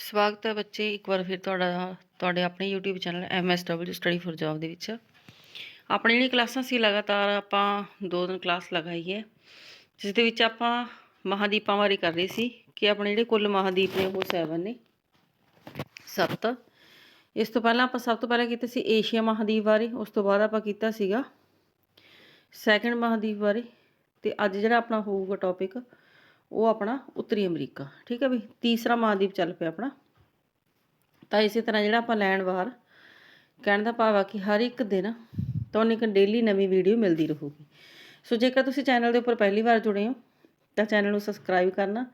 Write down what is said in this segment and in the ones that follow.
ਸਵਾਗਤ ਹੈ ਬੱਚੇ, ਇੱਕ ਵਾਰ ਫਿਰ ਤੁਹਾਡਾ, ਤੁਹਾਡੇ ਆਪਣੇ YouTube channel MSW study for job ਦੇ ਵਿੱਚ। ਆਪਣੀ ਜਿਹੜੀ ਕਲਾਸਾਂ ਸੀ, ਲਗਾਤਾਰ ਆਪਾਂ ਦੋ ਦਿਨ ਕਲਾਸ ਲਗਾਈ ਹੈ ਜਿਸ ਦੇ ਵਿੱਚ ਆਪਾਂ ਮਹਾਦੀਪਾਂ ਬਾਰੇ ਕਰ ਰਹੇ ਸੀ ਕਿ ਆਪਣੇ ਜਿਹੜੇ ਕੁੱਲ ਮਹਾਦੀਪ ਨੇ, ਉਹ 7 ਨੇ 7 ਇਸ ਤੋਂ ਪਹਿਲਾਂ ਆਪਾਂ ਸਭ ਤੋਂ ਪਹਿਲਾਂ ਕੀਤਾ ਸੀ ਏਸ਼ੀਆ ਮਹਾਦੀਪ ਬਾਰੇ, ਉਸ ਤੋਂ ਬਾਅਦ ਆਪਾਂ ਕੀਤਾ ਸੀਗਾ ਸੈਕੰਡ ਮਹਾਦੀਪ ਬਾਰੇ। ਤੇ ਅੱਜ ਜਿਹੜਾ ਆਪਣਾ ਹੋਊਗਾ ਟੌਪਿਕ ਉਹ ਆਪਣਾ ਉੱਤਰੀ ਅਮਰੀਕਾ, ਠੀਕ ਹੈ ਵੀ ਤੀਸਰਾ ਮਹਾਦੀਪ ਚੱਲ ਪਿਆ ਆਪਣਾ। ਤਾਂ ਇਸੇ ਤਰ੍ਹਾਂ ਜਿਹੜਾ ਆਪਾਂ ਲੈਣ ਬਾਹਰ ਕਹਿਣ ਦਾ ਭਾਵ ਆ ਕਿ ਹਰ ਇੱਕ ਦਿਨ ਤੁਹਾਨੂੰ ਇੱਕ ਡੇਲੀ ਨਵੀਂ ਵੀਡੀਓ ਮਿਲਦੀ ਰਹੂਗੀ। ਸੋ ਜੇਕਰ ਤੁਸੀਂ ਚੈਨਲ ਦੇ ਉੱਪਰ ਪਹਿਲੀ ਵਾਰ ਜੁੜੇ ਹੋ, ਤਾਂ ਚੈਨਲ ਨੂੰ ਸਬਸਕ੍ਰਾਈਬ ਕਰਨਾ,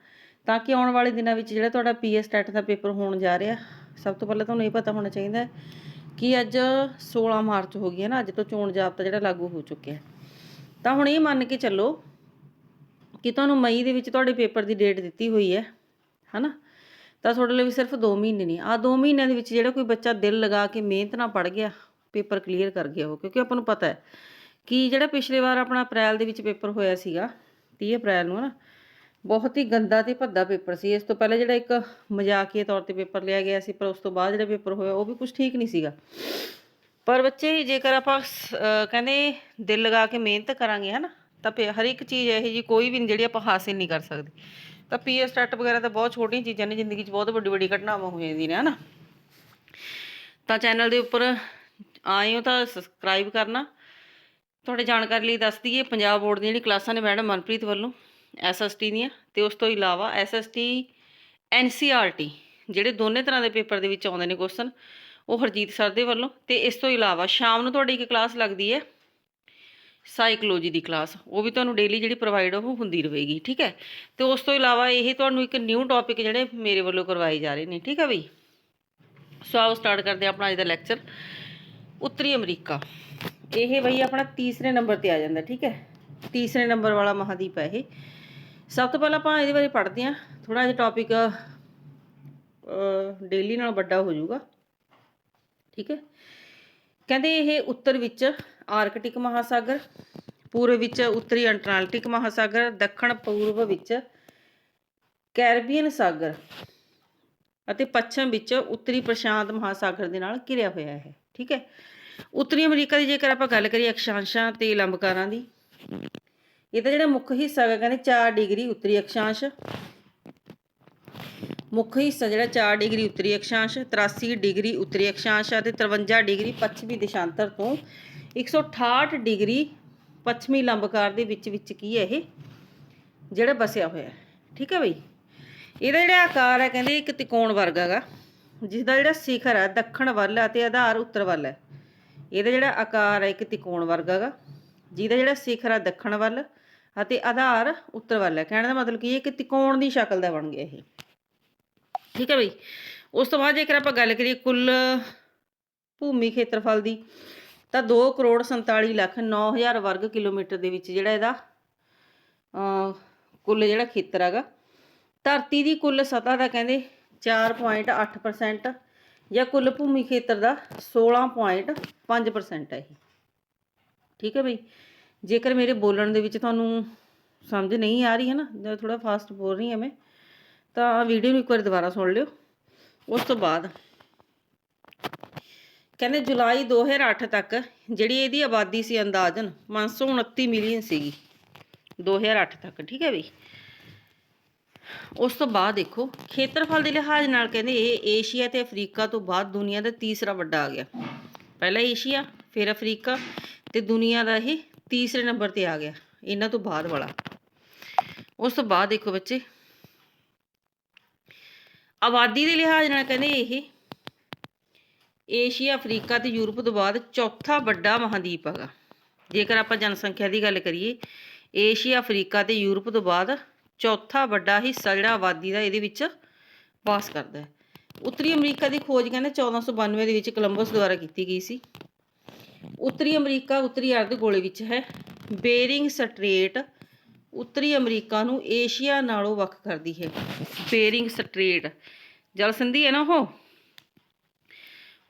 ਤਾਂ ਕਿ ਆਉਣ ਵਾਲੇ ਦਿਨਾਂ ਵਿੱਚ ਜਿਹੜਾ ਤੁਹਾਡਾ ਪੀਐਸ ਸਟੈਟ ਦਾ ਪੇਪਰ ਹੋਣ ਜਾ ਰਿਹਾ, ਸਭ ਤੋਂ ਪਹਿਲਾਂ ਤੁਹਾਨੂੰ ਇਹ ਪਤਾ ਹੋਣਾ ਚਾਹੀਦਾ ਹੈ ਕਿ ਅੱਜ 16 ਮਾਰਚ ਹੋ ਗਈ ਹੈ ਨਾ, ਅੱਜ ਤੋਂ ਚੋਣ ਜਾਬਤਾ ਜਿਹੜਾ ਲਾਗੂ ਹੋ ਚੁੱਕਿਆ ਤਾਂ ਹੁਣ ਇਹ ਮੰਨ ਕੇ ਚੱਲੋ ਕਿ ਤੁਹਾਨੂੰ ਮਈ ਦੇ ਵਿੱਚ ਤੁਹਾਡੇ ਪੇਪਰ ਦੀ ਡੇਟ ਦਿੱਤੀ ਹੋਈ ਹੈ, ਹਨਾ? ਤਾਂ ਤੁਹਾਡੇ ਲਈ ਵੀ ਸਿਰਫ 2 ਮਹੀਨੇ ਨਹੀਂ ਆ 2 ਮਹੀਨਿਆਂ ਦੇ ਵਿੱਚ ਜਿਹੜਾ ਕੋਈ ਬੱਚਾ ਦਿਲ ਲਗਾ ਕੇ ਮਿਹਨਤ ਨਾਲ ਪੜ ਗਿਆ, ਪੇਪਰ ਕਲੀਅਰ ਕਰ ਗਿਆ ਉਹ ਕਿਉਂਕਿ ਆਪਾਂ ਨੂੰ ਪਤਾ ਹੈ ਕਿ ਜਿਹੜਾ ਪਿਛਲੇ ਵਾਰ ਆਪਣਾ ਅਪ੍ਰੈਲ ਦੇ ਵਿੱਚ ਪੇਪਰ ਹੋਇਆ ਸੀਗਾ 30 ਅਪ੍ਰੈਲ ਨੂੰ ਹਨਾ, ਬਹੁਤ ਹੀ ਗੰਦਾ ਤੇ ਭੱਦਾ ਪੇਪਰ ਸੀ। ਇਸ ਤੋਂ ਪਹਿਲਾਂ ਜਿਹੜਾ ਇੱਕ ਮਜ਼ਾਕੀਆ ਤੌਰ ਤੇ ਪੇਪਰ ਲਿਆ ਗਿਆ ਸੀ, ਪਰ ਉਸ ਤੋਂ ਬਾਅਦ ਜਿਹੜਾ ਪੇਪਰ ਹੋਇਆ, ਉਹ ਵੀ ਕੁਝ ਠੀਕ ਨਹੀਂ ਸੀਗਾ। ਪਰ ਬੱਚੇ, ਜੇਕਰ ਆਪਾਂ ਕਹਿੰਦੇ ਦਿਲ ਲਗਾ ਕੇ ਮਿਹਨਤ ਕਰਾਂਗੇ, ਹਨਾ ਤਾਂ ਫਿਰ ਹਰ ਇੱਕ ਚੀਜ਼ ਇਹੋ ਜੀ ਕੋਈ ਵੀ ਨਹੀਂ ਜਿਹੜੀ ਆਪਾਂ ਹਾਸਿਲ ਨਹੀਂ ਕਰ ਸਕਦੇ। ਤਾਂ ਪੀਐਸ ਟੈਟ ਵਗੈਰਾ ਤਾਂ ਬਹੁਤ ਛੋਟੀਆਂ ਚੀਜ਼ਾਂ ਨੇ, ਜ਼ਿੰਦਗੀ 'ਚ ਬਹੁਤ ਵੱਡੀ ਵੱਡੀ ਘਟਨਾਵਾਂ ਹੋ ਜਾਂਦੀਆਂ ਨੇ, ਹਨਾ। ਤਾਂ ਚੈਨਲ ਦੇ ਉੱਪਰ ਆਏ ਹੋ ਤਾਂ ਸਬਸਕ੍ਰਾਈਬ ਕਰਨਾ। ਤੁਹਾਡੇ ਜਾਣਕਾਰੀ ਲਈ ਦੱਸ ਦਈਏ, ਪੰਜਾਬ ਬੋਰਡ ਦੀਆਂ ਜਿਹੜੀ ਕਲਾਸਾਂ ਨੇ ਮੈਡਮ ਮਨਪ੍ਰੀਤ ਵੱਲੋਂ ਐਸਐਸਟੀ ਦੀਆਂ ਤੇ ਉਸ ਤੋਂ ਇਲਾਵਾ ਐਸਐਸਟੀ ਐਨਸੀਆਰਟੀ ਜਿਹੜੇ ਦੋਨੇ ਤਰ੍ਹਾਂ ਦੇ ਪੇਪਰ ਦੇ ਵਿੱਚ ਆਉਂਦੇ ਨੇ ਕੁਐਸਚਨ ਉਹ ਹਰਜੀਤ ਸਰ ਦੇ ਵੱਲੋਂ ਤੇ ਇਸ ਤੋਂ ਇਲਾਵਾ ਸ਼ਾਮ ਨੂੰ ਤੁਹਾਡੀ ਇੱਕ ਕਲਾਸ ਲੱਗਦੀ ਹੈ। ਸਾਈਕੋਲੋਜੀ ਦੀ ਕਲਾਸ, ਉਹ ਵੀ ਤੁਹਾਨੂੰ ਡੇਲੀ ਜਿਹੜੀ ਪ੍ਰੋਵਾਈਡ ਉਹ ਹੁੰਦੀ ਰਹੇਗੀ, ਠੀਕ ਹੈ? ਤੇ ਉਸ ਤੋਂ ਇਲਾਵਾ ਇਹ ਤੁਹਾਨੂੰ ਇੱਕ ਨਿਊ ਟੌਪਿਕ ਜਿਹੜੇ ਮੇਰੇ ਵੱਲੋਂ ਕਰਵਾਏ ਜਾ ਰਹੇ ਨੇ, ਠੀਕ ਹੈ ਬਈ? ਸੋ ਆਓ ਸਟਾਰਟ ਕਰਦੇ ਹਾਂ ਆਪਣਾ ਅੱਜ ਦਾ ਲੈਕਚਰ ਉੱਤਰੀ ਅਮਰੀਕਾ। ਇਹ ਬਈ ਆਪਣਾ ਤੀਸਰੇ ਨੰਬਰ ਤੇ ਆ ਜਾਂਦਾ, ਠੀਕ ਹੈ? ਤੀਸਰੇ ਨੰਬਰ ਵਾਲਾ ਮਹਾਦੀਪ ਹੈ ਇਹ। ਸਭ ਤੋਂ ਪਹਿਲਾਂ ਆਪਾਂ ਇਹਦੇ ਬਾਰੇ ਪੜ੍ਹਦੇ ਹਾਂ। ਥੋੜਾ ਜਿਹਾ ਟੌਪਿਕ ਡੇਲੀ ਨਾਲ ਵੱਡਾ ਹੋ ਜਾਊਗਾ। ਠੀਕ ਹੈ? ਕਹਿੰਦੇ ਇਹ ਉੱਤਰ ਵਿੱਚ ਆਰਕਟਿਕ ਮਹਾਸਾਗਰ, ਪੂਰਬ ਵਿੱਚ ਉੱਤਰੀ ਅੰਟਾਰਕਟਿਕ ਮਹਾਸਾਗਰ, ਦੱਖਣ ਪੂਰਬ ਵਿੱਚ ਕੈਰਬੀਅਨ ਸਾਗਰ ਅਤੇ ਪੱਛਮ ਵਿੱਚ ਉੱਤਰੀ ਪ੍ਰਸ਼ਾਂਤ ਮਹਾਸਾਗਰ ਦੇ ਨਾਲ ਘਿਰਿਆ ਹੋਇਆ ਹੈ, ਠੀਕ ਹੈ? ਉੱਤਰੀ ਅਮਰੀਕਾ ਦੀ ਜੇਕਰ ਆਪਾਂ ਗੱਲ ਕਰੀਏ ਅਕਸ਼ਾਂਸ਼ਾਂ ਤੇ ਲੰਬਕਾਰਾਂ ਦੀ ਇਹਦਾ ਜਿਹੜਾ ਮੁੱਖ ਹਿੱਸਾ ਹੈ ਕਹਿੰਦੇ 4 ਡਿਗਰੀ ਉੱਤਰੀ ਅਕਸ਼ਾਂਸ਼ ਮੁੱਖ ਹਿੱਸਾ ਜਿਹੜਾ 4 ਡਿਗਰੀ ਉੱਤਰੀ ਅਕਸ਼ਾਂਸ਼ 83 ਡਿਗਰੀ ਉੱਤਰੀ ਅਕਸ਼ਾਂਸ਼ ਅਤੇ 53 ਡਿਗਰੀ ਪੱਛਮੀ ਦਿਸ਼ਾਂਤਰ ਤੋਂ 168 ਡਿਗਰੀ ਪੱਛਮੀ ਲੰਬਕਾਰ ਦੇ ਵਿੱਚ ਵਿੱਚ ਕੀ ਹੈ ਇਹ? ਜਿਹੜਾ ਬਸਿਆ ਹੋਇਆ ਠੀਕ ਹੈ ਬਈ? ਇਹਦਾ ਜਿਹੜਾ ਆਕਾਰ ਹੈ ਕਹਿੰਦੇ ਇੱਕ ਤਿਕੋਣ ਵਰਗ ਹੈਗਾ ਜਿਸ ਦਾ ਜਿਹੜਾ ਸਿਖਰ ਹੈ ਦੱਖਣ ਵੱਲ ਹੈ ਤੇ ਆਧਾਰ ਉੱਤਰ ਵੱਲ ਹੈ। ਇਹਦਾ ਜਿਹੜਾ ਆਕਾਰ ਹੈ ਇੱਕ ਤਿਕੋਣ ਵਰਗ ਹੈਗਾ, ਜਿਹਦਾ ਜਿਹੜਾ ਸਿਖਰ ਹੈ ਦੱਖਣ ਵੱਲ ਅਤੇ ਆਧਾਰ ਉੱਤਰ ਵੱਲ ਹੈ। ਕਹਿਣ ਦਾ ਮਤਲਬ ਕੀ ਹੈ? ਕਿ ਤਿਕੋਣ ਦੀ ਸ਼ਕਲ ਦਾ ਬਣ ਗਿਆ ਇਹ। ਠੀਕ ਹੈ ਬਈ। ਉਸ ਤੋਂ ਬਾਅਦ ਜੇਕਰ ਆਪਾਂ ਗੱਲ ਕਰੀਏ ਕੁੱਲ ਭੂਮੀ ਖੇਤਰਫਲ ਦੀ, ਤਾਂ 2 ਕਰੋੜ 47 ਲੱਖ 9000 ਵਰਗ ਕਿਲੋਮੀਟਰ ਦੇ ਵਿੱਚ ਜਿਹੜਾ ਇਹਦਾ ਕੁੱਲ ਜਿਹੜਾ ਖੇਤਰ ਹੈਗਾ, ਧਰਤੀ ਦੀ ਕੁੱਲ ਸਤ੍ਹਾ ਦਾ ਕਹਿੰਦੇ 4.8% ਜਾਂ ਕੁੱਲ ਭੂਮੀ ਖੇਤਰ ਦਾ 16.5% ਹੈ ਇਹ। ਠੀਕ ਹੈ ਬਈ। ਜੇਕਰ ਮੇਰੇ ਬੋਲਣ ਦੇ ਵਿੱਚ ਤੁਹਾਨੂੰ ਸਮਝ ਨਹੀਂ ਆ ਰਹੀ ਹੈ ਨਾ, ਜਾਂ ਥੋੜਾ ਫਾਸਟ ਬੋਲ ਰਹੀ ਹਾਂ ਮੈਂ ਤਾਂ ਵੀਡੀਓ ਨੂੰ ਇੱਕ ਵਾਰ ਦੁਬਾਰਾ ਸੁਣ ਲਿਓ। ਉਸ ਤੋਂ ਬਾਅਦ ਕਹਿੰਦੇ ਜੁਲਾਈ 2008 ਤੱਕ ਜਿਹੜੀ ਇਹਦੀ ਆਬਾਦੀ ਸੀ ਅੰਦਾਜ਼ਨ 529 ਮਿਲੀਅਨ ਸੀਗੀ। 2008 ਤੱਕ, ਠੀਕ ਹੈ ਬਈ? ਉਸ ਤੋਂ ਬਾਅਦ ਦੇਖੋ, ਖੇਤਰਫਲ ਦੇ ਲਿਹਾਜ਼ ਨਾਲ ਕਹਿੰਦੇ ਇਹ ਏਸ਼ੀਆ ਤੇ ਅਫਰੀਕਾ ਤੋਂ ਬਾਅਦ ਦੁਨੀਆ ਦਾ ਤੀਸਰਾ ਵੱਡਾ ਆ ਗਿਆ। ਪਹਿਲਾ ਏਸ਼ੀਆ, ਫਿਰ ਅਫਰੀਕਾ ਤੇ ਦੁਨੀਆ ਦਾ ਇਹ ਤੀਸਰੇ ਨੰਬਰ ਤੇ ਆ ਗਿਆ, ਇਹਨਾਂ ਤੋਂ ਬਾਅਦ ਵਾਲਾ। ਉਸ ਤੋਂ ਬਾਅਦ ਦੇਖੋ ਬੱਚੇ ਆਬਾਦੀ ਦੇ ਲਿਹਾਜ਼ ਨਾਲ ਕਹਿੰਦੇ ਇਹ ਏਸ਼ੀਆ, ਅਫਰੀਕਾ ਤੇ ਯੂਰਪ ਤੋਂ ਬਾਅਦ ਚੌਥਾ ਵੱਡਾ ਮਹਾਦੀਪ ਹੈਗਾ। ਜੇਕਰ ਆਪਾਂ ਜਨਸੰਖਿਆ ਦੀ ਗੱਲ ਕਰੀਏ, ਏਸ਼ੀਆ, ਅਫਰੀਕਾ ਤੇ ਯੂਰਪ ਤੋਂ ਬਾਅਦ ਚੌਥਾ ਵੱਡਾ ਹਿੱਸਾ ਜਿਹੜਾ ਆਬਾਦੀ ਦਾ ਇਹਦੇ ਵਿੱਚ ਵਾਸ ਕਰਦਾ ਹੈ। ਉੱਤਰੀ ਅਮਰੀਕਾ ਦੀ ਖੋਜ ਕਹਿੰਦੇ 1492 ਦੇ ਵਿੱਚ ਕੋਲੰਬਸ ਦੁਆਰਾ ਕੀਤੀ ਗਈ ਸੀ। ਉੱਤਰੀ ਅਮਰੀਕਾ ਉੱਤਰੀ ਅਰਧ ਗੋਲੇ ਵਿੱਚ ਹੈ। ਬੇਰਿੰਗ ਸਟ੍ਰੇਟ ਉੱਤਰੀ ਅਮਰੀਕਾ ਨੂੰ ਏਸ਼ੀਆ ਨਾਲੋਂ ਵੱਖ ਕਰਦੀ ਹੈ। ਬੇਰਿੰਗ ਸਟ੍ਰੇਟ ਜਲ ਸੰਧੀ ਹੈ ਨਾ ਉਹ?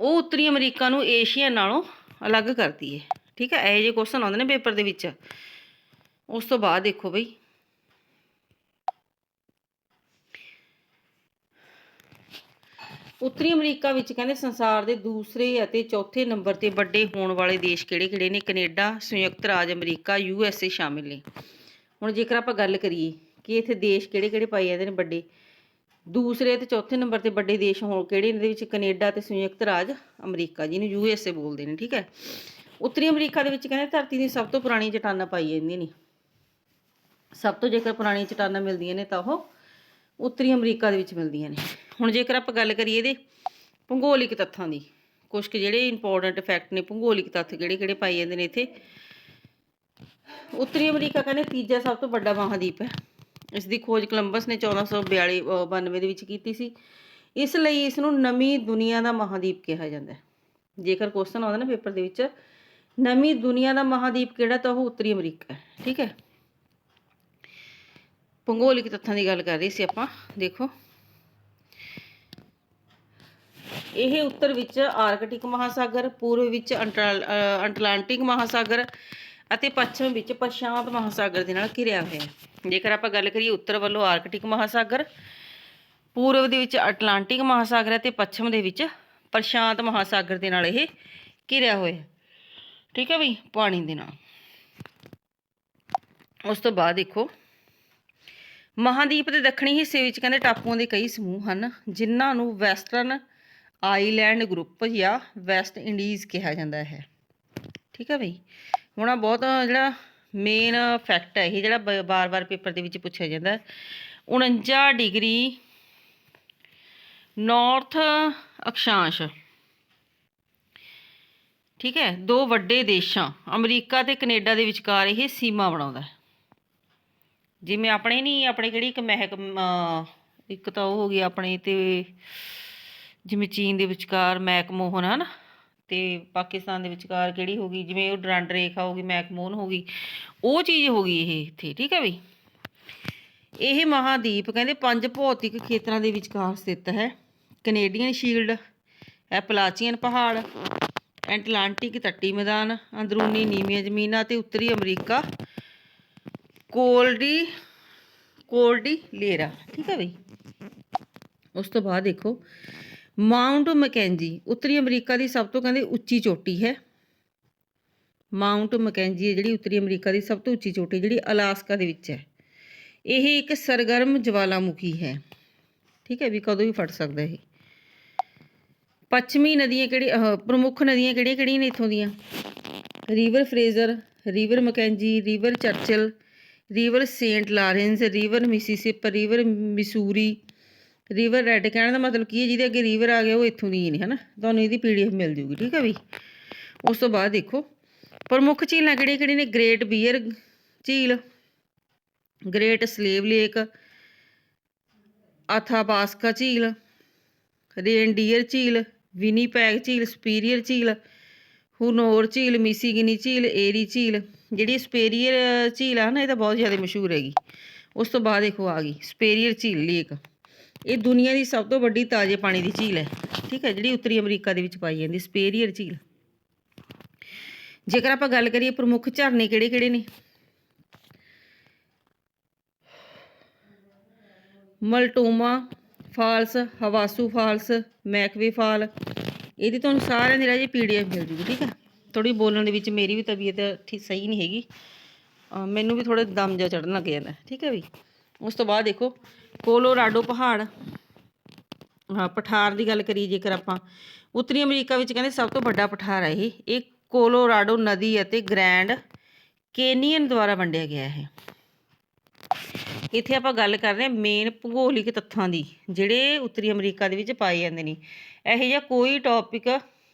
ਉਹ ਉੱਤਰੀ ਅਮਰੀਕਾ ਨੂੰ ਏਸ਼ੀਆ ਨਾਲੋਂ ਅਲੱਗ ਕਰਦੀ ਹੈ। ਠੀਕ ਹੈ, ਇਹੋ ਜਿਹੇ ਕੁਐਸਚਨ ਆਉਂਦੇ ਨੇ ਪੇਪਰ ਦੇ ਵਿੱਚ। ਉਸ ਤੋਂ ਬਾਅਦ ਦੇਖੋ ਬਈ। ਉੱਤਰੀ ਅਮਰੀਕਾ ਵਿੱਚ ਕਹਿੰਦੇ ਸੰਸਾਰ ਦੇ ਦੂਸਰੇ ਅਤੇ ਚੌਥੇ ਨੰਬਰ ਤੇ ਵੱਡੇ ਹੋਣ ਵਾਲੇ ਦੇਸ਼ ਕਿਹੜੇ-ਕਿਹੜੇ ਨੇ? ਕੈਨੇਡਾ, ਸੰਯੁਕਤ ਰਾਜ ਅਮਰੀਕਾ, ਯੂ ਐਸ ਏ ਸ਼ਾਮਿਲ ਨੇ। ਹੁਣ ਜੇਕਰ ਆਪਾਂ ਗੱਲ ਕਰੀਏ ਕਿ ਇੱਥੇ ਦੇਸ਼ ਕਿਹੜੇ-ਕਿਹੜੇ ਪਾਏ ਜਾਂਦੇ ਨੇ ਵੱਡੇ, ਦੂਸਰੇ ਤੇ ਚੌਥੇ ਨੰਬਰ ਤੇ ਵੱਡੇ ਦੇਸ਼ ਹੋਣ ਕਿਹੜੇ ਨੇ? ਦੇ ਵਿੱਚ ਕੈਨੇਡਾ ਤੇ ਸੰਯੁਕਤ ਰਾਜ ਅਮਰੀਕਾ, ਜਿਹਨੂੰ ਯੂ ਐਸ ਏ ਬੋਲਦੇ ਨੇ, ਠੀਕ ਹੈ? ਉੱਤਰੀ ਅਮਰੀਕਾ ਦੇ ਵਿੱਚ ਕਹਿੰਦੇ ਧਰਤੀ ਦੀ ਸਭ ਤੋਂ ਪੁਰਾਣੀ ਚਟਾਨਾਂ ਪਾਈ ਜਾਂਦੀਆਂ ਨੇ। ਸਭ ਤੋਂ ਜੇਕਰ ਪੁਰਾਣੀ ਚਟਾਨਾਂ ਮਿਲਦੀਆਂ ਨੇ ਤਾਂ ਉਹ ਉੱਤਰੀ ਅਮਰੀਕਾ ਦੇ ਵਿੱਚ ਮਿਲਦੀਆਂ ਨੇ। ਹੁਣ ਜੇਕਰ ਆਪਾਂ ਗੱਲ ਕਰੀਏ ਇਹਦੇ ਭੂਗੋਲਿਕ ਤੱਥਾਂ ਦੀ ਕੁਝ ਕੁ ਜਿਹੜੇ ਇੰਪੋਰਟੈਂਟ ਫੈਕਟ ਨੇ, ਭੂਗੋਲਿਕ ਤੱਥ ਕਿਹੜੇ ਕਿਹੜੇ ਪਾਏ ਜਾਂਦੇ ਨੇ ਇੱਥੇ? ਉੱਤਰੀ ਅਮਰੀਕਾ ਕਹਿੰਦੇ ਤੀਜਾ ਸਭ ਤੋਂ ਵੱਡਾ ਮਹਾਦੀਪ ਹੈ। ਇਸ ਦੀ ਖੋਜ ਕੋਲੰਬਸ ਨੇ 1442 ਅ, 92 ਦੇ ਵਿੱਚ ਕੀਤੀ ਸੀ। ਇਸ ਲਈ ਇਸ ਨੂੰ ਨਵੀਂ ਦੁਨੀਆ ਦਾ ਮਹਾਦੀਪ ਕਿਹਾ ਜਾਂਦਾ ਹੈ। ਜੇਕਰ ਕੁਐਸਚਨ ਆਉਂਦਾ ਨਾ ਪੇਪਰ ਦੇ ਵਿੱਚ ਨਵੀਂ ਦੁਨੀਆ ਦਾ ਮਹਾਦੀਪ ਕਿਹੜਾ ਤਾਂ ਉਹ ਉੱਤਰੀ ਅਮਰੀਕਾ ਹੈ ਠੀਕ ਹੈ? ਭੂਗੋਲਿਕ ਤੱਥਾਂ ਦੀ ਗੱਲ ਕਰ ਰਹੀ ਸੀ ਆਪਾਂ ਦੇਖੋ। ਇਹ ਉੱਤਰ ਵਿੱਚ ਆਰਕਟਿਕ ਮਹਾਸਾਗਰ ਪੂਰਬ ਵਿੱਚ ਅੰਟਲ- ਅ, ਅਟਲਾਂਟਿਕ ਮਹਾਸਾਗਰ ਅਤੇ ਪੱਛਮ ਵਿੱਚ ਪ੍ਰਸ਼ਾਂਤ ਮਹਾਸਾਗਰ ਦੇ ਨਾਲ ਘਿਰਿਆ ਹੋਇਆ ਹੈ। ਜੇਕਰ ਆਪਾਂ ਗੱਲ ਕਰੀਏ ਉੱਤਰ ਵੱਲੋਂ ਆਰਕਟਿਕ ਮਹਾਸਾਗਰ, ਪੂਰਬ ਦੇ ਵਿੱਚ ਅਟਲਾਂਟਿਕ ਮਹਾਸਾਗਰ ਅਤੇ ਪੱਛਮ ਦੇ ਵਿੱਚ ਪ੍ਰਸ਼ਾਂਤ ਮਹਾਸਾਗਰ ਦੇ ਨਾਲ ਇਹ ਘਿਰਿਆ ਹੋਇਆ ਠੀਕ ਹੈ ਬਈ, ਪਾਣੀ ਦੇ ਨਾਲ। ਉਸ ਤੋਂ ਬਾਅਦ ਦੇਖੋ, ਮਹਾਦੀਪ ਦੇ ਦੱਖਣੀ ਹਿੱਸੇ ਵਿੱਚ ਕਹਿੰਦੇ ਟਾਪੂਆਂ ਦੇ ਕਈ ਸਮੂਹ ਹਨ, ਜਿਨ੍ਹਾਂ ਨੂੰ ਵੈਸਟਰਨ ਆਈਲੈਂਡ ਗਰੁੱਪ ਜਾਂ ਵੈਸਟ ਇੰਡੀਜ਼ ਕਿਹਾ ਜਾਂਦਾ ਹੈ। ਠੀਕ ਹੈ ਬਈ। ਹੁਣ ਆਹ ਬਹੁਤ ਜਿਹੜਾ ਮੇਨ ਫੈਕਟ ਹੈ, ਇਹ ਜਿਹੜਾ ਬਾਰ-ਬਾਰ ਪੇਪਰ ਦੇ ਵਿੱਚ ਪੁੱਛਿਆ ਜਾਂਦਾ ਹੈ। 49 ਡਿਗਰੀ ਨਾਰਥ ਅਕਸ਼ਾਂਸ਼। ਠੀਕ ਹੈ? ਦੋ ਵੱਡੇ ਦੇਸ਼ਾਂ, ਅਮਰੀਕਾ ਤੇ ਕੈਨੇਡਾ ਦੇ ਵਿਚਕਾਰ ਇਹ ਸੀਮਾ ਬਣਾਉਂਦਾ ਹੈ। ਜਿਵੇਂ ਆਪਣੇ ਨਹੀਂ, ਆਪਣੇ ਕਿਹੜੀ ਇੱਕ ਮਹਿਕ ਇੱਕ ਤਾਂ ਉਹ ਹੋ ਗਈ ਆਪਣੇ ਤੇ, ਜਿਵੇਂ ਚੀਨ ਦੇ ਵਿਚਕਾਰ ਮੈਕਮੋਹਨ ਹਨ? ਤੇ ਪਾਕਿਸਤਾਨ ਦੇ ਵਿਚਕਾਰ ਕਿਹੜੀ ਹੋ ਗਈ? ਜਿਵੇਂ ਉਹ ਡਰੰਡ ਰੇਖਾ ਹੋ ਗਈ, ਮੈਕਮੋਹਨ ਹੋ ਗਈ, ਉਹ ਚੀਜ਼ ਹੋ ਗਈ ਇਹ ਇੱਥੇ, ਠੀਕ ਹੈ ਬਈ? ਇਹ ਮਹਾਦੀਪ ਕਹਿੰਦੇ ਪੰਜ ਭੌਤਿਕ ਖੇਤਰਾਂ ਦੇ ਵਿਚਕਾਰ ਸਥਿਤ ਹੈ। ਕੈਨੇਡੀਅਨ ਸ਼ੀਲਡ ਐਪਲਾਚੀਅਨ ਪਹਾੜ, ਐਟਲਾਂਟਿਕ ਤੱਟੀ ਮੈਦਾਨ, ਅੰਦਰੂਨੀ ਨੀਵੀਆਂ ਜ਼ਮੀਨਾਂ ਤੇ ਉੱਤਰੀ ਅਮਰੀਕਾ, ਕੋਲਡੀ ਕੋਲਡੀ ਲੇਰਾ ਠੀਕ ਹੈ ਬਈ? ਉਸ ਤੋਂ ਬਾਅਦ ਦੇਖੋ ਮਾਊਂਟ ਮੈਕੈਂਜੀ, ਉੱਤਰੀ ਅਮਰੀਕਾ ਦੀ ਸਭ ਤੋਂ ਕਹਿੰਦੇ ਉੱਚੀ ਚੋਟੀ ਹੈ। ਮਾਊਂਟ ਮੈਕੈਂਜੀ ਹੈ ਜਿਹੜੀ ਉੱਤਰੀ ਅਮਰੀਕਾ ਦੀ ਸਭ ਤੋਂ ਉੱਚੀ ਚੋਟੀ, ਜਿਹੜੀ ਅਲਾਸਕਾ ਦੇ ਵਿੱਚ ਹੈ। ਇਹ ਇੱਕ ਸਰਗਰਮ ਜਵਾਲਾਮੁਖੀ ਹੈ। ਠੀਕ ਹੈ, ਵੀ ਕਦੋਂ ਵੀ ਫਟ ਸਕਦਾ ਇਹ। ਪੱਛਮੀ ਨਦੀਆਂ ਕਿਹੜੀ ਪ੍ਰਮੁੱਖ ਨਦੀਆਂ ਕਿਹੜੀਆਂ ਕਿਹੜੀਆਂ ਨੇ ਇੱਥੋਂ ਦੀਆਂ? River Fraser, river Mackenzie, river Churchill, river Saint Lawrence, river Mississippi, river Missouri river Red ਕਹਿਣ ਦਾ ਮਤਲਬ ਕੀ ਹੈ, ਜਿਹਦੇ ਅੱਗੇ ਰੀਵਰ ਆ ਗਿਆ, ਉਹ ਇੱਥੋਂ ਦੀ ਹੀ ਨੇ ਹਨਾ? ਤੁਹਾਨੂੰ ਇਹਦੀ ਪੀਡੀਐਫ ਮਿਲ ਜੂਗੀ, ਠੀਕ ਹੈ ਵੀ? ਉਸ ਤੋਂ ਬਾਅਦ ਦੇਖੋ, ਪ੍ਰਮੁੱਖ ਝੀਲਾਂ ਕਿਹੜੀਆਂ ਕਿਹੜੀਆਂ ਨੇ? ਗ੍ਰੇਟ ਬੀਅਰ ਝੀਲ ਗ੍ਰੇਟ ਸਲੇਵ ਲੇਕ ਅਥਾਬਾਸਕਾ ਝੀਲ ਰੇਨਡੀਅਰ ਝੀਲ ਵਿਨੀਪੈਗ ਝੀਲ ਸੁਪੀਰੀਅਰ ਝੀਲ ਹੁਨੋਰ ਝੀਲ ਮਿਸੀਗਿਨੀ ਝੀਲ ਏਰੀ ਝੀਲ, ਜਿਹੜੀ ਸਪੇਰੀਅਰ ਝੀਲ ਆ ਨਾ, ਇਹ ਤਾਂ ਬਹੁਤ ਜ਼ਿਆਦਾ ਮਸ਼ਹੂਰ ਹੈਗੀ। ਉਸ ਤੋਂ ਬਾਅਦ ਦੇਖੋ ਆ ਗਈ ਸਪੇਰੀਅਰ ਝੀਲ ਲੇਕ ਇਹ ਦੁਨੀਆ ਦੀ ਸਭ ਤੋਂ ਵੱਡੀ ਤਾਜ਼ੇ ਪਾਣੀ ਦੀ ਝੀਲ ਹੈ। ਠੀਕ ਹੈ, ਜਿਹੜੀ ਉੱਤਰੀ ਅਮਰੀਕਾ ਦੇ ਵਿੱਚ ਪਾਈ ਜਾਂਦੀ ਸਪੇਰੀਅਰ ਝੀਲ। ਜੇਕਰ ਆਪਾਂ ਗੱਲ ਕਰੀਏ ਪ੍ਰਮੁੱਖ ਝਰਨੇ ਕਿਹੜੇ ਕਿਹੜੇ ਨੇ? Multnomah Falls, Havasu Falls, McWay Fall. ਇਹਦੀ ਤੁਹਾਨੂੰ ਸਾਰਿਆਂ ਦੀ ਰਾਜੀ ਪੀਡੀਐਫ ਮਿਲ ਜੂਗੀ, ਠੀਕ ਹੈ। ਥੋੜੀ ਬੋਲਣ ਦੇ ਵਿੱਚ ਮੇਰੀ ਵੀ ਤਬੀਅਤ ਠੀਕ ਸਹੀ ਨਹੀਂ ਹੈਗੀ। ਮੈਨੂੰ ਵੀ ਥੋੜਾ ਦਮ ਜਿਹਾ ਚੜਨ ਲੱਗ ਜਾਂਦਾ, ਠੀਕ ਹੈ ਵੀ। ਉਸ ਤੋਂ ਬਾਅਦ ਦੇਖੋ, ਕੋਲੋਰਾਡੋ ਪਹਾੜ। ਹਾਂ, ਪਠਾਰ ਦੀ ਗੱਲ ਕਰੀਏ ਜੇਕਰ ਆਪਾਂ। ਉੱਤਰੀ ਅਮਰੀਕਾ ਵਿੱਚ ਕਹਿੰਦੇ ਸਭ ਤੋਂ ਵੱਡਾ ਪਠਾਰ ਹੈ ਇਹ। ਇਹ ਕੋਲੋਰਾਡੋ ਨਦੀ ਅਤੇ ਗ੍ਰੈਂਡ ਕੈਨੀਅਨ ਦੁਆਰਾ ਵੰਡਿਆ ਗਿਆ ਹੈ ਇੱਥੇ ਆਪਾਂ ਗੱਲ ਕਰ ਰਹੇ ਹਾਂ ਮੇਨ ਭੂਗੋਲਿਕ ਤੱਥਾਂ ਦੀ, ਜਿਹੜੇ ਉੱਤਰੀ ਅਮਰੀਕਾ ਦੇ ਵਿੱਚ ਪਾਏ ਜਾਂਦੇ ਨੇ। ਇਹੋ ਜਿਹਾ ਕੋਈ ਟੌਪਿਕ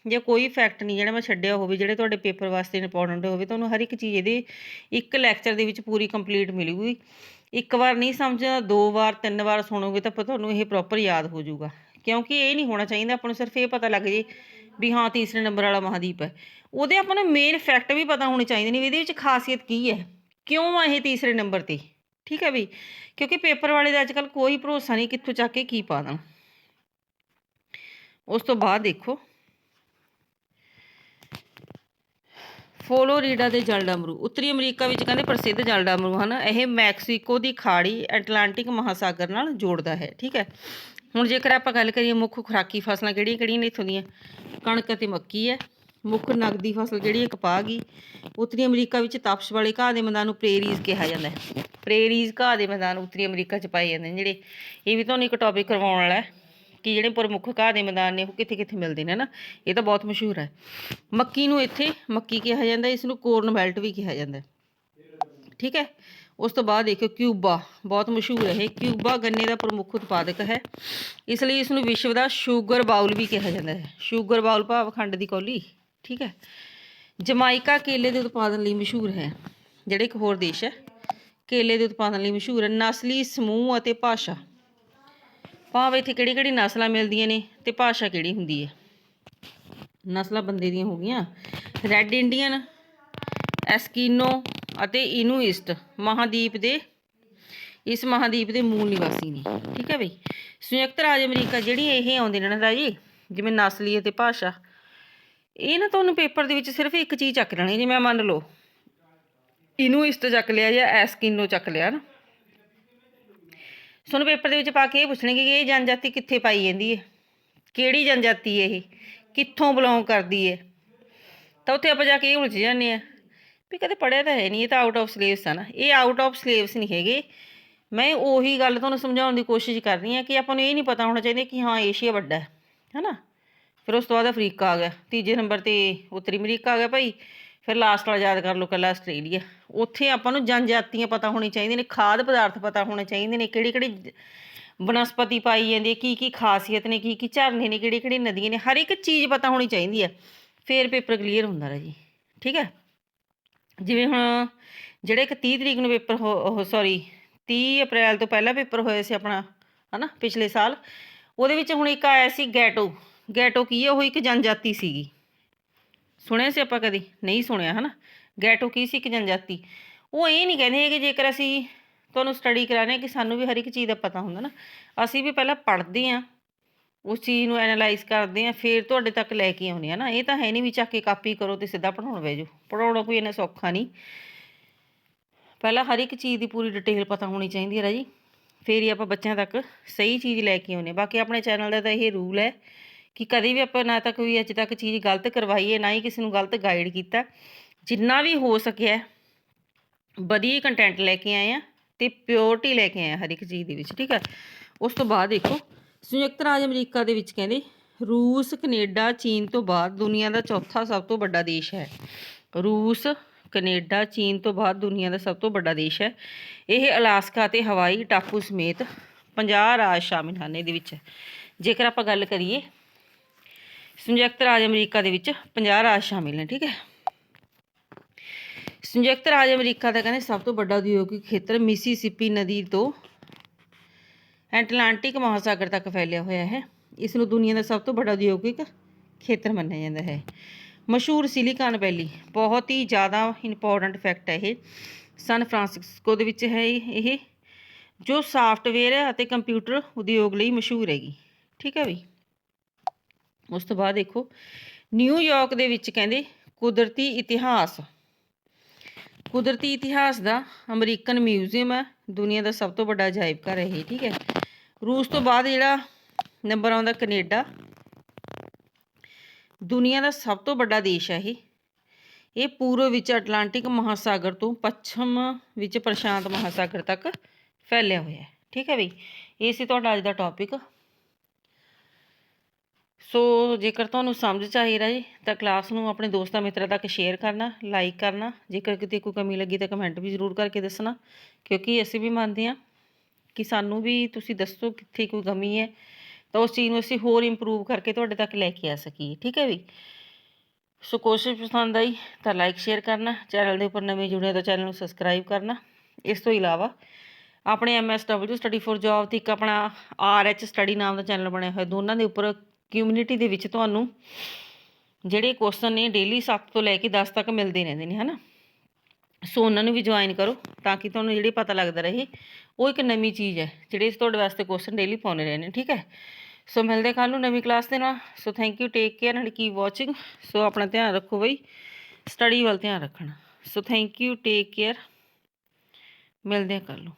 ਜਾਂ ਕੋਈ ਫੈਕਟ ਨਹੀਂ ਜਿਹੜਾ ਮੈਂ ਛੱਡਿਆ ਹੋਵੇ, ਜਿਹੜੇ ਤੁਹਾਡੇ ਪੇਪਰ ਵਾਸਤੇ ਇੰਪੋਰਟੈਂਟ ਹੋਵੇ, ਤੁਹਾਨੂੰ ਹਰ ਇੱਕ ਚੀਜ਼ ਇਹਦੇ ਇੱਕ ਲੈਕਚਰ ਦੇ ਵਿੱਚ ਪੂਰੀ ਕੰਪਲੀਟ ਮਿਲੂਗੀ। ਇੱਕ ਵਾਰ ਨਹੀਂ ਸਮਝਿਆ, ਦੋ ਵਾਰ, ਤਿੰਨ ਵਾਰ ਸੁਣੋਗੇ ਤਾਂ ਪ- ਤੁਹਾਨੂੰ ਇਹ ਪ੍ਰੋਪਰ ਯਾਦ ਹੋ ਜਾਊਗਾ। ਕਿਉਂਕਿ ਇਹ ਨਹੀਂ ਹੋਣਾ ਚਾਹੀਦਾ, ਆਪਾਂ ਨੂੰ ਸਿਰਫ ਇਹ ਪਤਾ ਲੱਗ ਜੇ ਵੀ ਹਾਂ, ਤੀਸਰੇ ਨੰਬਰ ਵਾਲਾ ਮਹਾਦੀਪ ਹੈ। ਉਹਦੇ ਆਪਾਂ ਨੂੰ ਮੇਨ ਫੈਕਟ ਵੀ ਪਤਾ ਹੋਣੇ ਚਾਹੀਦੇ ਨੇ ਇਹਦੇ ਵਿੱਚ ਖਾਸੀਅਤ ਕੀ ਹੈ। ਕਿਉਂ ਆ ਇਹ ਤੀਸਰੇ ਨੰਬਰ ਤੇ? ਠੀਕ ਹੈ ਵੀ? ਕਿਉਂਕਿ ਪੇਪਰ ਵਾਲੇ ਦਾ ਅੱਜ ਕੱਲ ਕੋਈ ਭਰੋਸਾ ਨਹੀਂ ਕਿੱਥੋਂ ਚੱਕ ਕੇ ਕੀ ਪਾ ਦੇਣ। ਉਸ ਤੋਂ ਬਾਅਦ ਦੇਖੋ। ਫਲੋਰੀਡਾ ਦੇ ਜਲਡਮਰੂ ਉੱਤਰੀ ਅਮਰੀਕਾ ਵਿੱਚ ਕਹਿੰਦੇ ਪ੍ਰਸਿੱਧ ਜਲ ਡਮਰੂ ਹਨ। ਇਹ ਮੈਕਸੀਕੋ ਦੀ ਖਾੜੀ ਐਟਲਾਂਟਿਕ ਮਹਾਸਾਗਰ ਨਾਲ ਜੋੜਦਾ ਹੈ, ਠੀਕ ਹੈ? ਹੁਣ ਜੇਕਰ ਆਪਾਂ ਗੱਲ ਕਰੀਏ ਮੁੱਖ ਖੁਰਾਕੀ ਫਸਲਾਂ ਕਿਹੜੀਆਂ ਕਿਹੜੀਆਂ ਨੇ ਇੱਥੋਂ ਦੀਆਂ? ਕਣਕ ਅਤੇ ਮੱਕੀ ਹੈ। ਮੁੱਖ ਨਗਦੀ ਫਸਲ ਜਿਹੜੀ ਹੈ ਕਪਾਹ ਗਈ ਉੱਤਰੀ ਅਮਰੀਕਾ ਵਿੱਚ ਤਪਸ਼ ਵਾਲੇ ਘਾਹ ਦੇ ਮੈਦਾਨ ਨੂੰ ਪ੍ਰੇਰੀਜ਼ ਕਿਹਾ ਜਾਂਦਾ ਹੈ। ਪ੍ਰੇਰੀਜ਼ ਘਾਹ ਦੇ ਮੈਦਾਨ ਉੱਤਰੀ ਅਮਰੀਕਾ 'ਚ ਪਾਏ ਜਾਂਦੇ ਨੇ ਜਿਹੜੇ। ਇਹ ਵੀ ਤੁਹਾਨੂੰ ਇੱਕ ਟੌਪਿਕ ਕਰਵਾਉਣ ਵਾਲਾ ਹੈ। ਕਿ ਜਿਹੜੇ ਪ੍ਰਮੁੱਖ ਘਾਹ ਦੇ ਮੈਦਾਨ ਨੇ, ਉਹ ਕਿੱਥੇ ਕਿੱਥੇ ਮਿਲਦੇ ਨੇ ਨਾ ਇਹ ਤਾਂ ਬਹੁਤ ਮਸ਼ਹੂਰ ਹੈ। ਮੱਕੀ ਨੂੰ ਇੱਥੇ ਮੱਕੀ ਕਿਹਾ ਜਾਂਦਾ ਇਸ ਨੂੰ ਕੋਰਨ ਬੈਲਟ ਵੀ ਕਿਹਾ ਜਾਂਦਾ ਠੀਕ ਹੈ? ਉਸ ਤੋਂ ਬਾਅਦ ਦੇਖਿਓ, ਕਿਊਬਾ, ਬਹੁਤ ਮਸ਼ਹੂਰ ਹੈ ਇਹ। ਕਿਊਬਾ ਗੰਨੇ ਦਾ ਪ੍ਰਮੁੱਖ ਉਤਪਾਦਕ ਹੈ। ਇਸ ਲਈ ਇਸ ਨੂੰ ਵਿਸ਼ਵ ਦਾ ਸ਼ੂਗਰ ਬਾਉਲ ਵੀ ਕਿਹਾ ਜਾਂਦਾ ਹੈ। ਸ਼ੂਗਰ ਬਾਉਲ ਭਾਵ ਖੰਡ ਦੀ ਕੌਲੀ, ਠੀਕ ਹੈ? ਜਮਾਈਕਾ ਕੇਲੇ ਦੇ ਉਤਪਾਦਨ ਲਈ ਮਸ਼ਹੂਰ ਹੈ, ਜਿਹੜੇ ਇੱਕ ਹੋਰ ਦੇਸ਼ ਹੈ। ਕੇਲੇ ਦੇ ਉਤਪਾਦਨ ਲਈ ਮਸ਼ਹੂਰ ਹੈ। ਨਸਲੀ ਸਮੂਹ ਅਤੇ ਭਾਸ਼ਾ। ਭਾਵ ਇੱਥੇ ਕਿਹੜੀ ਕਿਹੜੀ ਨਸਲਾਂ ਮਿਲਦੀਆਂ ਨੇ ਤੇ ਭਾਸ਼ਾ ਕਿਹੜੀ ਹੁੰਦੀ ਹੈ। ਨਸਲਾਂ ਬੰਦੇ ਦੀਆਂ ਹੋ ਗਈਆਂ। ਰੈੱਡ ਇੰਡੀਅਨ ਐਸਕੀਨੋ ਅਤੇ ਇਨੂਇਸਟ ਮਹਾਦੀਪ ਦੇ, ਇਸ ਮਹਾਦੀਪ ਦੇ ਮੂਲ ਨਿਵਾਸੀ ਨੇ। ਠੀਕ ਹੈ ਬਈ? ਸੰਯੁਕਤ ਰਾਜ ਅਮਰੀਕਾ ਜਿਹੜੀ ਇਹ ਆਉਂਦੇ ਨੇ ਨਾ ਰਾਜੀ, ਜਿਵੇਂ ਨਸਲੀ ਅਤੇ ਭਾਸ਼ਾ, ਇਹ ਨਾ ਤੁਹਾਨੂੰ ਪੇਪਰ ਦੇ ਵਿੱਚ ਸਿਰਫ ਇੱਕ ਚੀਜ਼ ਚੱਕ ਲੈਣੀ, ਜਿਵੇਂ ਮੰਨ ਲਓ ਇਨੂਇਸਟ ਚੱਕ ਲਿਆ ਜਾਂ ਐਸਕੀਨੋ ਚੱਕ ਲਿਆ ਨਾ। ਤੁਹਾਨੂੰ ਪੇਪਰ ਦੇ ਵਿੱਚ ਪਾ ਕੇ ਇਹ ਪੁੱਛਣਗੇ ਕਿ ਇਹ ਜਨਜਾਤੀ ਕਿੱਥੇ ਪਾਈ ਜਾਂਦੀ ਹੈ? ਕਿਹੜੀ ਜਨਜਾਤੀ ਹੈ ਇਹ? ਕਿੱਥੋਂ ਬਿਲੋਂਗ ਕਰਦੀ ਹੈ? ਤਾਂ ਉੱਥੇ ਆਪਾਂ ਜਾ ਕੇ ਇਹ ਉਲਝ ਜਾਂਦੇ ਆ ਵੀ ਕਦੇ ਪੜਿਆ ਤਾਂ ਹੈ ਨਹੀਂ, ਇਹ ਤਾਂ ਆਊਟ ਆਫ ਸਿਲੇਬਸ ਆ ਨਾ। ਇਹ ਆਊਟ ਆਫ ਸਿਲੇਬਸ ਨਹੀਂ ਹੈਗੇ। ਮੈਂ ਉਹੀ ਗੱਲ ਤੁਹਾਨੂੰ ਸਮਝਾਉਣ ਦੀ ਕੋਸ਼ਿਸ਼ ਕਰ ਰਹੀ ਹਾਂ ਕਿ ਆਪਾਂ ਨੂੰ ਇਹ ਨਹੀਂ ਪਤਾ ਹੋਣਾ ਚਾਹੀਦਾ ਕਿ ਹਾਂ, ਏਸ਼ੀਆ ਵੱਡਾ ਹੈ, ਹੈਨਾ? ਫਿਰ ਉਸ ਤੋਂ ਬਾਅਦ ਅਫਰੀਕਾ ਆ ਗਿਆ। ਤੀਜੇ ਨੰਬਰ ਤੇ ਉੱਤਰੀ ਅਮਰੀਕਾ ਆ ਗਿਆ ਭਾਈ। ਫਿਰ ਲਾਸਟ ਵਾਲਾ ਯਾਦ ਕਰ ਲਓ ਕੱਲਾ ਆਸਟ੍ਰੇਲੀਆ। ਉੱਥੇ ਆਪਾਂ ਨੂੰ ਜਨਜਾਤੀਆਂ ਪਤਾ ਹੋਣੀ ਚਾਹੀਦੀਆਂ ਨੇ, ਖਾਦ ਪਦਾਰਥ ਪਤਾ ਹੋਣੇ ਚਾਹੀਦੇ ਨੇ ਕਿਹੜੀ ਕਿਹੜੀ ਬਨਸਪਤੀ ਪਾਈ ਜਾਂਦੀ ਹੈ ਕੀ ਕੀ ਖਾਸੀਅਤ ਨੇ ਕੀ ਕੀ ਝਰਨੇ ਨੇ ਕਿਹੜੀ ਕਿਹੜੀ ਨਦੀਆਂ ਨੇ, ਹਰ ਇੱਕ ਚੀਜ਼ ਪਤਾ ਹੋਣੀ ਚਾਹੀਦੀ ਹੈ। ਫਿਰ ਪੇਪਰ ਕਲੀਅਰ ਹੁੰਦਾ ਹੈ ਜੀ ਠੀਕ ਹੈ? ਜਿਵੇਂ ਹੁਣ ਜਿਹੜੇ ਇੱਕ 30 ਤਰੀਕ ਨੂੰ ਪੇਪਰ ਉਹ ਸੌਰੀ 30 ਅਪ੍ਰੈਲ ਤੋਂ ਪਹਿਲਾਂ ਪੇਪਰ ਹੋਇਆ ਸੀ ਆਪਣਾ, ਹਨਾ, ਪਿਛਲੇ ਸਾਲ, ਉਹਦੇ ਵਿੱਚ ਹੁਣ ਇੱਕ ਆਇਆ ਸੀ ਗੈਟੋ ਗੈਟੋ ਕੀ ਹੈ? ਉਹ ਇੱਕ ਜਨਜਾਤੀ ਸੀਗੀ। ਸੁਣਿਆ ਸੀ ਆਪਾਂ ਕਦੀ? ਨਹੀਂ ਸੁਣਿਆ, ਹਨਾ? ਗੈਟੋ ਕੀ ਸੀ ਇੱਕ ਜਨਜਾਤੀ? ਉਹ ਇਹ ਨਹੀਂ ਕਹਿੰਦੇ ਕਿ ਜੇਕਰ ਅਸੀਂ ਤੁਹਾਨੂੰ ਸਟੱਡੀ ਕਰਾਣੇ ਕਿ ਸਾਨੂੰ ਵੀ ਹਰ ਇੱਕ ਚੀਜ਼ ਦਾ ਪਤਾ ਹੁੰਦਾ ਨਾ। ਅਸੀਂ ਵੀ ਪਹਿਲਾਂ ਪੜ੍ਹਦੇ ਹਾਂ, ਉਸ ਚੀਜ਼ ਨੂੰ ਐਨਾਲਾਈਜ਼ ਕਰਦੇ ਹਾਂ, ਫਿਰ ਤੁਹਾਡੇ ਤੱਕ ਲੈ ਕੇ ਆਉਂਦੇ ਆ ਨਾ ਇਹ ਤਾਂ ਹੈ ਨਹੀਂ ਵੀ ਚੱਕ ਕੇ ਕਾਪੀ ਕਰੋ ਤੇ ਸਿੱਧਾ ਪੜਾਉਣ ਬਹਿ ਜਾਓ। ਪੜਾਉਣਾ ਕੋਈ ਇੰਨਾ ਸੌਖਾ ਨਹੀਂ। ਪਹਿਲਾਂ ਹਰ ਇੱਕ ਚੀਜ਼ ਦੀ ਪੂਰੀ ਡਿਟੇਲ ਪਤਾ ਹੋਣੀ ਚਾਹੀਦੀ ਹੈ ਰਾਜੀ। ਫਿਰ ਹੀ ਆਪਾਂ ਬੱਚਿਆਂ ਤੱਕ ਸਹੀ ਚੀਜ਼ ਲੈ ਕੇ ਆਉਂਦੇ ਬਾਕੀ ਆਪਣੇ ਚੈਨਲ ਦਾ ਤਾਂ ਇਹ ਰੂਲ ਹੈ ਕਿ ਕਦੇ ਵੀ ਆਪਾਂ ਨਾ ਤਾਂ ਕੋਈ ਅੱਜ ਤੱਕ ਚੀਜ਼ ਗਲਤ ਕਰਵਾਈ ਹੈ, ਨਾ ਹੀ ਕਿਸੇ ਨੂੰ ਗਲਤ ਗਾਈਡ ਕੀਤਾ। ਜਿੰਨਾ ਵੀ ਹੋ ਸਕਿਆ, ਵਧੀਆ ਕੰਟੈਂਟ ਲੈ ਕੇ ਆਏ ਆ ਤੇ ਪਿਓਰਟੀ ਲੈ ਕੇ ਆਏ ਆ ਹਰ ਇੱਕ ਚੀਜ਼ ਦੇ ਵਿੱਚ, ਠੀਕ ਹੈ ਉਸ ਤੋਂ ਬਾਅਦ ਦੇਖੋ, ਸੰਯੁਕਤ ਰਾਜ ਅਮਰੀਕਾ ਦੇ ਵਿੱਚ ਕਹਿੰਦੇ, ਰੂਸ, ਕੈਨੇਡਾ, ਚੀਨ ਤੋਂ ਬਾਅਦ ਦੁਨੀਆ ਦਾ ਚੌਥਾ ਸਭ ਤੋਂ ਵੱਡਾ ਦੇਸ਼ ਹੈ। ਰੂਸ, ਕੈਨੇਡਾ, ਚੀਨ ਤੋਂ ਬਾਅਦ ਦੁਨੀਆ ਦਾ ਸਭ ਤੋਂ ਵੱਡਾ ਦੇਸ਼ ਹੈ। ਇਹ ਅਲਾਸਕਾ ਤੇ ਹਵਾਈ ਟਾਪੂ ਸਮੇਤ 50 ਰਾਜ ਸ਼ਾਮਿਲ ਹਨ ਇਹਦੇ ਵਿੱਚ। ਜੇਕਰ ਆਪਾਂ ਗੱਲ ਕਰੀਏ ਸੰਯੁਕਤ ਰਾਜ ਅਮਰੀਕਾ ਦੇ ਵਿੱਚ 50 ਰਾਜ ਸ਼ਾਮਿਲ ਨੇ ਠੀਕ ਹੈ। ਸੰਯੁਕਤ ਰਾਜ ਅਮਰੀਕਾ ਦਾ ਕਹਿੰਦੇ ਸਭ ਤੋਂ ਵੱਡਾ ਉਦਯੋਗਿਕ ਖੇਤਰ ਮਿਸੀਸਿਪੀ ਨਦੀ ਤੋਂ ਐਟਲਾਂਟਿਕ ਮਹਾਸਾਗਰ ਤੱਕ ਫੈਲਿਆ ਹੋਇਆ ਹੈ। ਇਸ ਨੂੰ ਦੁਨੀਆ ਦਾ ਸਭ ਤੋਂ ਵੱਡਾ ਉਦਯੋਗਿਕ ਖੇਤਰ ਮੰਨਿਆ ਜਾਂਦਾ ਹੈ। ਮਸ਼ਹੂਰ ਸਿਲੀਕਾਨ ਵੈਲੀ ਬਹੁਤ ਹੀ ਜ਼ਿਆਦਾ ਇੰਪੋਰਟੈਂਟ ਫੈਕਟ ਹੈ ਇਹ। ਸਨ ਫਰਾਂਸਿਸਕੋ ਦੇ ਵਿੱਚ ਹੈ ਇਹ ਇਹ, ਜੋ ਸਾਫਟਵੇਅਰ ਅਤੇ ਕੰਪਿਊਟਰ ਉਦਯੋਗ ਲਈ ਮਸ਼ਹੂਰ ਹੈਗੀ ਠੀਕ ਹੈ ਵੀ। ਉਸ ਤੋਂ ਬਾਅਦ ਦੇਖੋ ਨਿਊਯਾਰਕ ਦੇ ਵਿੱਚ ਕਹਿੰਦੇ ਕੁਦਰਤੀ ਇਤਿਹਾਸ। ਕੁਦਰਤੀ ਇਤਿਹਾਸ ਦਾ ਅਮਰੀਕਨ ਮਿਊਜ਼ੀਅਮ ਹੈ, ਦੁਨੀਆ ਦਾ ਸਭ ਤੋਂ ਵੱਡਾ ਅਜਾਇਬ ਘਰ ਹੈ ਇਹ, ਠੀਕ ਹੈ। ਰੂਸ ਤੋਂ ਬਾਅਦ ਜਿਹੜਾ ਨੰਬਰ ਆਉਂਦਾ ਕੈਨੇਡਾ, ਦੁਨੀਆ ਦਾ ਸਭ ਤੋਂ ਵੱਡਾ ਦੇਸ਼ ਹੈ ਇਹ। ਇਹ ਪੂਰਬ ਵਿੱਚ ਅਟਲਾਂਟਿਕ ਮਹਾਸਾਗਰ ਤੋਂ ਪੱਛਮ ਵਿੱਚ ਪ੍ਰਸ਼ਾਂਤ ਮਹਾਸਾਗਰ ਤੱਕ ਫੈਲਿਆ ਹੋਇਆ ਹੈ, ਠੀਕ ਹੈ ਬਈ। ਇਹ ਸੀ ਤੁਹਾਡਾ ਅੱਜ ਦਾ ਟੌਪਿਕ ਸੋ ਜੇਕਰ ਤੁਹਾਨੂੰ ਸਮਝ ਚਾਹੀਦਾ ਜੀ ਤਾਂ ਕਲਾਸ ਨੂੰ ਆਪਣੇ ਦੋਸਤਾਂ ਮਿੱਤਰਾਂ ਤੱਕ ਸ਼ੇਅਰ ਕਰਨਾ ਲਾਈਕ ਕਰਨਾ। ਜੇਕਰ ਕਿਤੇ ਕੋਈ ਕਮੀ ਲੱਗੀ ਤਾਂ ਕਮੈਂਟ ਵੀ ਜ਼ਰੂਰ ਕਰਕੇ ਦੱਸਣਾ, ਕਿਉਂਕਿ ਅਸੀਂ ਵੀ ਮੰਨਦੇ ਹਾਂ ਕਿ ਸਾਨੂੰ ਵੀ ਤੁਸੀਂ ਦੱਸੋ ਕਿੱਥੇ ਕੋਈ ਕਮੀ ਹੈ, ਤਾਂ ਉਸ ਚੀਜ਼ ਨੂੰ ਅਸੀਂ ਹੋਰ ਇੰਪਰੂਵ ਕਰਕੇ ਤੁਹਾਡੇ ਤੱਕ ਲੈ ਕੇ ਆ ਸਕੀਏ, ਠੀਕ ਹੈ ਵੀ? ਸੋ ਕੋਸ਼ਿਸ਼ ਪਸੰਦ ਆਈ ਤਾਂ ਲਾਈਕ ਸ਼ੇਅਰ ਕਰਨਾ, ਚੈਨਲ ਦੇ ਉੱਪਰ ਨਵੇਂ ਜੁੜੇ ਤਾਂ ਚੈਨਲ ਨੂੰ ਸਬਸਕ੍ਰਾਈਬ ਕਰਨਾ। ਇਸ ਤੋਂ ਇਲਾਵਾ ਆਪਣੇ MSW ਸਟੱਡੀ ਫॉर ਜੌਬ ਤੇ ਇੱਕ ਆਪਣਾ RH ਸਟੱਡੀ ਨਾਮ ਦਾ ਚੈਨਲ ਬਣਿਆ ਹੋਇਆ, ਦੋਨਾਂ ਦੇ ਉੱਪਰ ਕਮਿਊਨਿਟੀ ਦੇ ਵਿੱਚ ਤੁਹਾਨੂੰ ਜਿਹੜੇ ਕੁਐਸਚਨ ਨੇ ਡੇਲੀ 7 ਤੋਂ ਲੈ ਕੇ 10 ਤੱਕ ਮਿਲਦੇ ਰਹਿੰਦੇ ਨੇ, ਹਨਾ? ਸੋ ਉਹਨਾਂ ਨੂੰ ਵੀ ਜੁਆਇਨ ਕਰੋ ਤਾਂ ਕਿ ਤੁਹਾਨੂੰ ਜਿਹੜੀ ਪਤਾ ਲੱਗਦਾ ਰਹੇ, ਉਹ ਇੱਕ ਨਵੀਂ ਚੀਜ਼ ਹੈ, ਜਿਹੜੇ ਤੁਹਾਡੇ ਵਾਸਤੇ ਕੁਐਸਚਨ ਡੇਲੀ ਪਾਉਣੇ ਰਹਿਣੇ ਠੀਕ ਹੈ? ਸੋ ਮਿਲਦੇ ਕੱਲ ਨੂੰ ਨਵੀਂ ਕਲਾਸ ਦੇ ਨਾਲ। So thank you take care and keep watching so ਆਪਣਾ ਧਿਆਨ ਰੱਖੋ ਬਈ ਸਟੱਡੀ ਵੱਲ ਧਿਆਨ ਰੱਖਣਾ। So thank you take care ਮਿਲਦੇ ਹਾਂ ਕੱਲ ਨੂੰ।